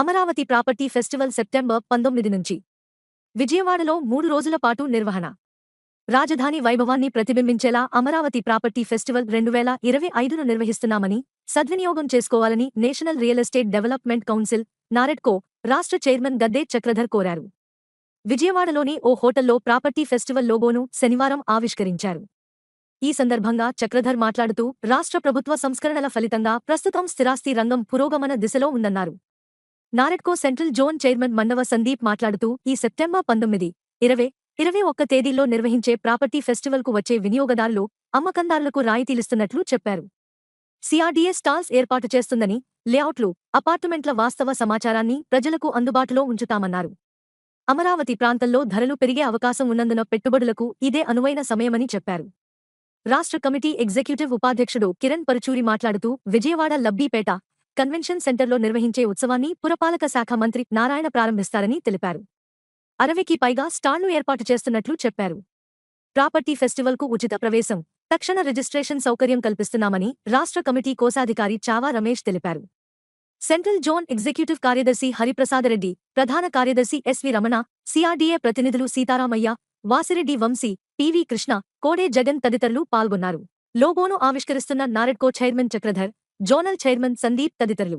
Amaravati property festival September పంతొమ్మిది నుంచి. విజయవాడలో మూడు రోజుల పాటు నిర్వహణ. రాజధాని వైభవాన్ని ప్రతిబింబించేలా అమరావతి ప్రాపర్టీ ఫెస్టివల్ రెండు వేల ఇరవై ఐదును నిర్వహిస్తున్నామని సద్వినియోగం చేసుకోవాలని national real estate development council NAREDCO రాష్ట్ర చైర్మన్ గద్దే చక్రధర్ కోరారు. విజయవాడలోని ఓ హోటల్లో ప్రాపర్టీ ఫెస్టివల్ లోగోను శనివారం ఆవిష్కరించారు. ఈ సందర్భంగా చక్రధర్ మాట్లాడుతూ రాష్ట్ర ప్రభుత్వ సంస్కరణల ఫలితంగా ప్రస్తుతం స్థిరాస్తి రంగం పురోగమన దిశలో ఉందన్నారు. NAREDCO central zone chairman Mannava Sandeep మాట్లాడుతూ ఈ సెప్టెంబర్ పంతొమ్మిది ఇరవై ఇరవై ఒక్క తేదీల్లో నిర్వహించే ప్రాపర్టీ ఫెస్టివల్కు వచ్చే వినియోగదారులు అమ్మకందారులకు రాయితీలిస్తున్నట్లు చెప్పారు. సిఆర్డీఏ స్టాల్స్ ఏర్పాటు చేస్తుందని లేఅవుట్లు అపార్ట్మెంట్ల వాస్తవ సమాచారాన్ని ప్రజలకు అందుబాటులో ఉంచుతామన్నారు. అమరావతి ప్రాంతంలో ధరలు పెరిగే అవకాశం ఉన్నందున పెట్టుబడులకు ఇదే అనువైన సమయమని చెప్పారు. రాష్ట్ర కమిటీ ఎగ్జిక్యూటివ్ ఉపాధ్యక్షుడు కిరణ్ పరుచూరి మాట్లాడుతూ విజయవాడ లబ్బీపేట కన్వెన్షన్ సెంటర్లో నిర్వహించే ఉత్సవాన్ని పురపాలక శాఖ మంత్రి నారాయణ ప్రారంభిస్తారని తెలిపారు. అరవైకి పైగా స్టాళ్ళు ఏర్పాటు చేస్తున్నట్లు చెప్పారు. ప్రాపర్టీ ఫెస్టివల్కు ఉచిత ప్రవేశం తక్షణ రిజిస్ట్రేషన్ సౌకర్యం కల్పిస్తున్నామని రాష్ట్ర కమిటీ కోశాధికారి చావా రమేష్ తెలిపారు. సెంట్రల్ జోన్ ఎగ్జిక్యూటివ్ కార్యదర్శి హరిప్రసాదరెడ్డి ప్రధాన కార్యదర్శి ఎస్వి రమణ సిఆర్డీఏ ప్రతినిధులు సీతారామయ్య వాసిరెడ్డి వంశీ పివి కృష్ణ కోడే జగన్ తదితరులు పాల్గొన్నారు. లోగోను ఆవిష్కరిస్తున్న NAREDCO chairman Chakradhar zonal chairman Sandeep తదితరులు.